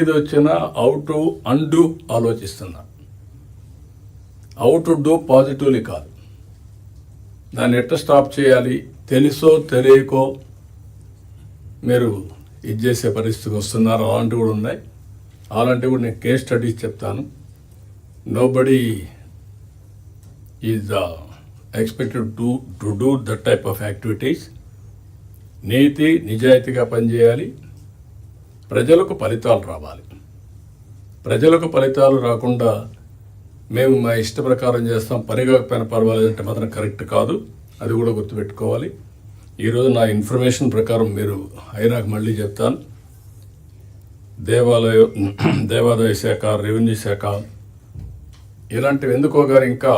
ఏది వచ్చినా ought to ఆలోచిస్తున్నా. అవుట్ టు డూ పాజిటివ్లీ కాదు. దాన్ని ఎట్లా స్టాప్ చేయాలి? తెలుసో తెలియకో మీరు ఇది చేసే పరిస్థితికి వస్తున్నారు. అలాంటివి కూడా ఉన్నాయి. అలాంటివి కూడా నేను కేస్ స్టడీస్ చెప్తాను. Nobody is expected to to do that type of activities నీతి నిజాయితీగా పనిచేయాలి. ప్రజలకు ఫలితాలు రావాలి. ప్రజలకు ఫలితాలు రాకుండా మేము మా ఇష్ట ప్రకారం చేస్తాం పని కాకపోయినా పర్వాలేదంటే మాత్రం కరెక్ట్ కాదు. అది కూడా గుర్తుపెట్టుకోవాలి. ఈరోజు నా ఇన్ఫర్మేషన్ ప్రకారం మీరు అయినాక మళ్ళీ చెప్తాను. దేవాలయ దేవాదాయ శాఖ రెవెన్యూ శాఖ ఇలాంటివి ఎందుకో గారు ఇంకా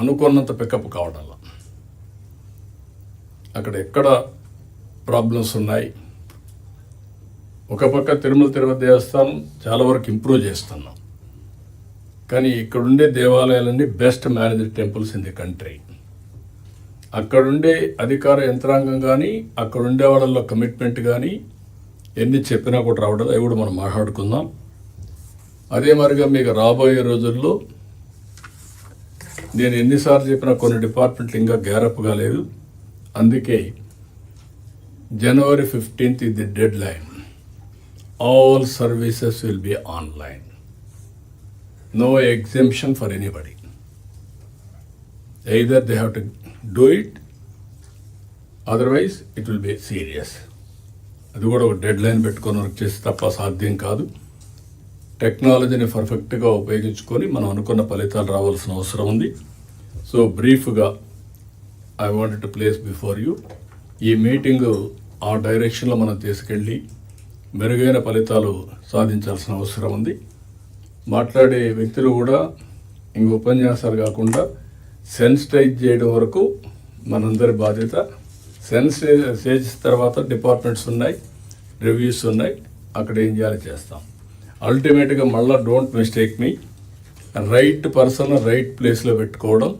అనుకున్నంత పికప్ కావడం అక్కడ ఎక్కడ ప్రాబ్లమ్స్ ఉన్నాయి? ఒక పక్క తిరుమల తిరుపతి దేవస్థానం చాలా వరకు ఇంప్రూవ్ చేస్తున్నాం. కానీ ఇక్కడుండే దేవాలయాలన్నీ best managed temples in the country అక్కడుండే అధికార యంత్రాంగం కానీ అక్కడుండే వాళ్ళలో కమిట్మెంట్ కానీ ఎన్ని చెప్పినా కూడా రావడం అవి కూడా మనం మాట్లాడుకుందాం. అదే మరిగా మీకు రాబోయే రోజుల్లో నేను ఎన్నిసార్లు చెప్పినా కొన్ని డిపార్ట్మెంట్లు ఇంకా గ్యారప్ కాలేదు. అందుకే జనవరి ఫిఫ్టీన్త్ ఇది the deadline all services will be online no exemption for anybody either they have to do it otherwise it will be serious అది కూడా ఒక డెడ్ లైన్ పెట్టుకొని వర్క్ చేసి తప్ప సాధ్యం కాదు. టెక్నాలజీని పర్ఫెక్ట్గా ఉపయోగించుకొని మనం అనుకున్న ఫలితాలు రావాల్సిన అవసరం ఉంది. సో బ్రీఫ్గా I want to place before you ఈ మీటింగ్ ఆ డైరెక్షన్లో మనం తీసుకెళ్ళి మెరుగైన ఫలితాలు సాధించాల్సిన అవసరం ఉంది. మాట్లాడే వ్యక్తులు కూడా ఇంక ఉపన్యాసాలు కాకుండా సెన్సిటైజ్ చేయడం వరకు మనందరి బాధ్యత. సెన్సిటైజ్ చేసిన తర్వాత డిపార్ట్మెంట్స్ ఉన్నాయి రివ్యూస్ ఉన్నాయి. అక్కడ ఏం చేయాలో చేస్తాం. అల్టిమేట్గా మళ్ళీ don't mistake me. Right person right ప్లేస్లో పెట్టుకోవడం.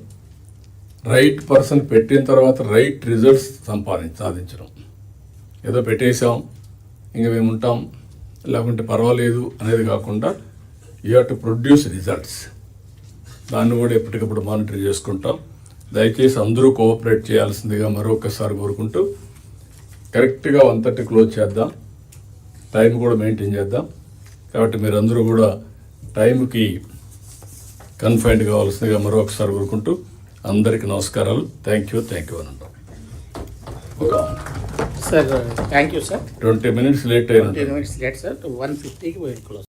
రైట్ పర్సన్ పెట్టిన తర్వాత రైట్ రిజల్ట్స్ సంపాదించ సాధించడం. ఏదో పెట్టేసాం ఇంకా మేము ఉంటాం. లేకుంటే పర్వాలేదు అనేది కాకుండా you have to produce results. దాన్ని కూడా ఎప్పటికప్పుడు మానిటర్ చేసుకుంటాం. దయచేసి అందరూ కోఆపరేట్ చేయాల్సిందిగా మరొకసారి కోరుకుంటూ కరెక్ట్గా వన్ థర్టీ క్లోజ్ చేద్దాం. టైం కూడా మెయింటైన్ చేద్దాం. కాబట్టి మీరందరూ కూడా టైంకి కన్ఫైన్డ్ కావాల్సిందిగా మరొకసారి కోరుకుంటూ అందరికీ నమస్కారాలు. థ్యాంక్ యూ థ్యాంక్ యూ అని అంటాం ఒక sir thank you sir twenty minutes late అయిన ten minutes late sir one ఫిఫ్టీకి క్లోజ్